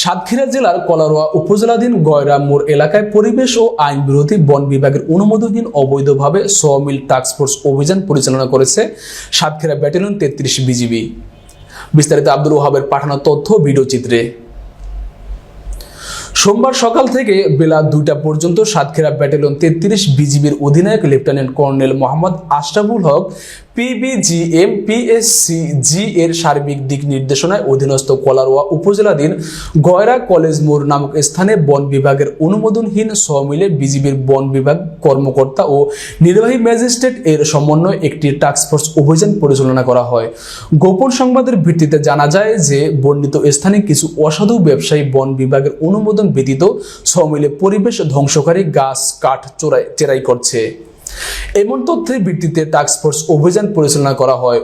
সাতক্ষীরা জেলার কলারোয়া উপজেলাধীন গয়রা মোড় এলাকায় পরিবেশ ও আইন বিরোধী বন বিভাগের অনুমোদনহীন অবৈধভাবে সমিল টাস্কফোর্স অভিযান পরিচালনা করেছে সাতক্ষীরা ব্যাটালিয়ন তেত্রিশ বিজিবি। বিস্তারিত আব্দুল ওহাবের পাঠানো তথ্য, ভিডিও চিত্রে। সোমবার সকাল থেকে বেলা দুইটা পর্যন্ত সাতক্ষীরা ব্যাটালিয়ন তেত্রিশ বিজিবির অধিনায়ক lieutenant colonel Mohammad Ashraful Haque, PBGM PSC G এর সার্বিক দিক নির্দেশনায় অধীনস্থ কলারোয়া উপজেলাধীন গয়রা কলেজ মোড় নামক স্থানে বন বিভাগের অনুমোদনহীন সহমিলে বিজিবির বন বিভাগ কর্মকর্তা ও নির্বাহী ম্যাজিস্ট্রেট এর সমন্বয়ে একটি টাস্কফোর্স অভিযান পরিচালনা করা হয়। গোপন সংবাদের ভিত্তিতে জানা যায় যে, বর্ণিত স্থানে কিছু অসাধু ব্যবসায়ী বন বিভাগের অনুমোদন ব্যতীত সমিলে পরিবেশ ধ্বংসকারী গাছ, কাঠ চোরাই চেরাই করছে। এমন তথ্যের ভিত্তিতে টাস্কফোর্স অভিযান পরিচালনা করা হয়।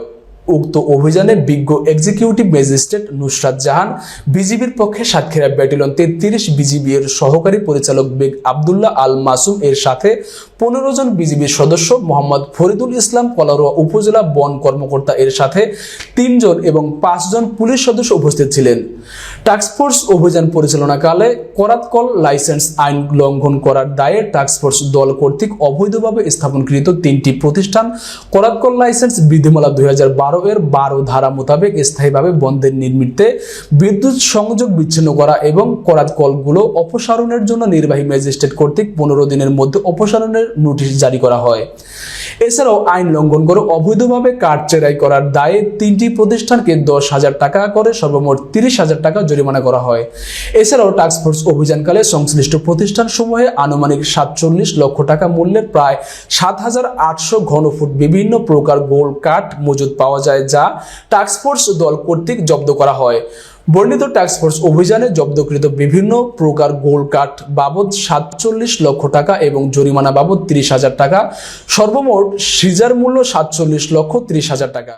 উক্ত অভিযানে বিজ্ঞ এক্সিকিউটিভ ম্যাজিস্ট্রেট নুসরাত জাহান, বিজিবির পক্ষে সাতক্ষীরা ব্যাটালিয়ন তেত্রিশ বিজিবি এর সহকারী পরিচালক বেগ আবদুল্লাহ আল মাসুম এর সাথে পনেরো জন বিজিবির সদস্য মোহাম্মদ ফরিদুল ইসলাম কলারোয়া উপজেলা বন কর্মকর্তা এর সাথে তিনজন এবং পাঁচজন পুলিশ সদস্য উপস্থিত ছিলেন। টাস্কফোর্স অভিযান পরিচালনাকালে করাতকল লাইসেন্স আইন লঙ্ঘন করার দায়ে টাস্কফোর্স দল কর্তৃক অবৈধভাবে স্থাপনকৃত তিনটি প্রতিষ্ঠান করাতকল লাইসেন্স বিধিমালা দুই হাজার বারো এর বারো ধারা মোতাবেক স্থায়ীভাবে বন্ধের নির্মিতে বিদ্যুৎ সংযোগ বিচ্ছিন্ন করা এবং করাত কলগুলো অপসারণের জন্য নির্বাহী ম্যাজিস্ট্রেট কর্তৃক পনেরো দিনের মধ্যে অপসারণের নোটিশ জারি করা হয়। এছাড়াও আইন লঙ্ঘন করে অবৈধভাবে কাঠ চেরাই করার দায়ে তিনটি প্রতিষ্ঠানকে দশ হাজার টাকা করে সর্বমোট তিরিশ হাজার টাকা জরিমানা করা হয়। এছাড়াও টাস্কফোর্স অভিযানকালে সংশ্লিষ্ট প্রতিষ্ঠানসমূহে আনুমানিক সাতচল্লিশ লক্ষ টাকা মূল্যের প্রায় সাত হাজার আটশো ঘনফুট বিভিন্ন প্রকার গোল কাঠ মজুদ পাওয়া যায়, যা টাস্কফোর্স দল কর্তৃক জব্দ করা হয়। বর্ণিত টাস্কফোর্স অভিযানে জব্দকৃত বিভিন্ন প্রকার গোল কাঠ বাবদ সাতচল্লিশ লক্ষ টাকা এবং জরিমানা বাবদ তিরিশ হাজার টাকা। সর্বমোট সিজার মূল্য সাতচল্লিশ লক্ষ তিরিশ হাজার টাকা।